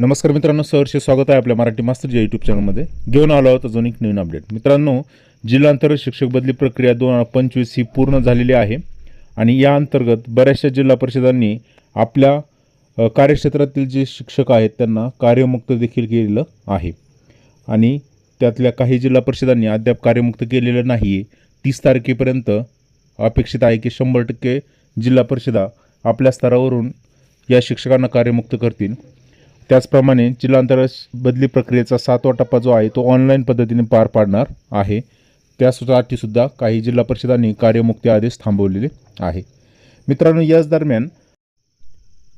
नमस्कार मित्रांनो सहर्ष स्वागत आहे आपल्या मराठी मास्तर या यूट्यूब चॅनलमध्ये घेऊन आलो आहोत अजून एक नवीन अपडेट मित्रांनो जिल्हांतर्गत शिक्षक बदली प्रक्रिया दोन हजार पंचवीस ही पूर्ण झालेली आहे आणि या अंतर्गत बऱ्याचशा जिल्हा परिषदांनी आपल्या कार्यक्षेत्रातील जे शिक्षक आहेत त्यांना कार्यमुक्त देखील केलेलं आहे. आणि त्यातल्या काही जिल्हा परिषदांनी अद्याप कार्यमुक्त केलेलं नाही आहे तीस तारखेपर्यंत अपेक्षित आहे की शंभर टक्के जिल्हा परिषदा आपल्या स्तरावरून या शिक्षकांना कार्यमुक्त करतील. त्याचप्रमाणे जिल्हांतर्गत बदली प्रक्रियेचा सातवा टप्पा जो आहे तो ऑनलाईन पद्धतीने पार पाडणार आहे. त्यासाठीसुद्धा काही जिल्हा परिषदांनी कार्यमुक्ती आदेश थांबवलेले आहे. मित्रांनो याच दरम्यान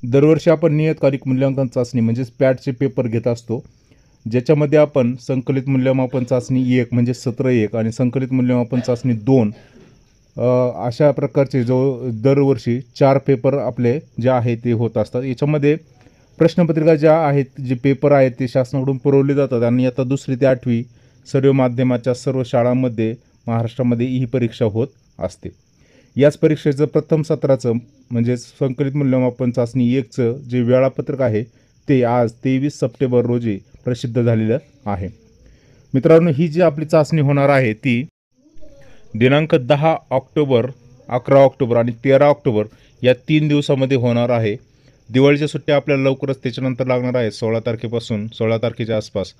दरवर्षी आपण नियतकालिक मूल्यांकन चाचणी म्हणजेच पॅटचे पेपर घेत असतो. ज्याच्यामध्ये आपण संकलित मूल्यमापन चाचणी एक म्हणजे सत्र एक आणि संकलित मूल्यमापन चाचणी दोन अशा प्रकारचे जो दरवर्षी चार पेपर आपले जे आहे ते होत असतात. याच्यामध्ये प्रश्नपत्रिका ज्या आहेत जे पेपर आहेत ते शासनाकडून पुरवले जातात आणि आता दुसरी ते आठवी सर्व माध्यमाच्या सर्व शाळांमध्ये महाराष्ट्रामध्ये ही परीक्षा होत असते. याच परीक्षेचं प्रथम सत्राचं म्हणजेच संकलित मूल्यमापन चाचणी एकचं जे वेळापत्रक आहे ते आज तेवीस सप्टेंबर रोजी प्रसिद्ध झालेलं आहे. मित्रांनो ही जी आपली चाचणी होणार आहे ती दिनांक दहा ऑक्टोबर अकरा ऑक्टोबर आणि तेरा ऑक्टोबर या तीन दिवसामध्ये होणार आहे. दिवाळीच्या सुट्ट्या आपल्याला लवकरच त्याच्यानंतर लागणार आहे सोळा तारखेपासून सोळा तारखेच्या आसपास.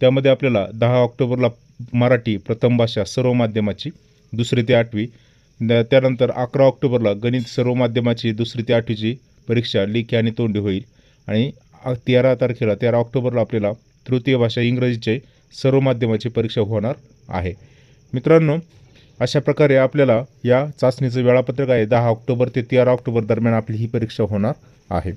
त्यामध्ये आपल्याला दहा ऑक्टोबरला मराठी प्रथम भाषा सर्व माध्यमाची दुसरी ते आठवी. न- त्यानंतर अकरा ऑक्टोबरला गणित सर्व माध्यमाची दुसरी ते आठवीची परीक्षा लेखी आणि तोंडी होईल. आणि तेरा तारखेला तेरा ऑक्टोबरला आपल्याला तृतीय भाषा इंग्रजीचे सर्व माध्यमाची परीक्षा होणार आहे. मित्रांनो अशा प्रकारे आपल्याला या चाचणीचं वेळापत्रक आहे. दहा ऑक्टोबर ते तेरा ऑक्टोबर दरम्यान आपली ही परीक्षा होणार आहे.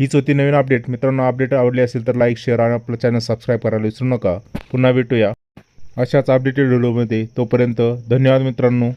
हीच होती नवीन अपडेट. मित्रांनो अपडेट आवडली असेल तर लाईक शेअर आणि आपलं चॅनल सबस्क्राईब करायला विसरू नका. पुन्हा भेटूया अशाच अपडेटेड व्हिडिओमध्ये तोपर्यंत धन्यवाद मित्रांनो.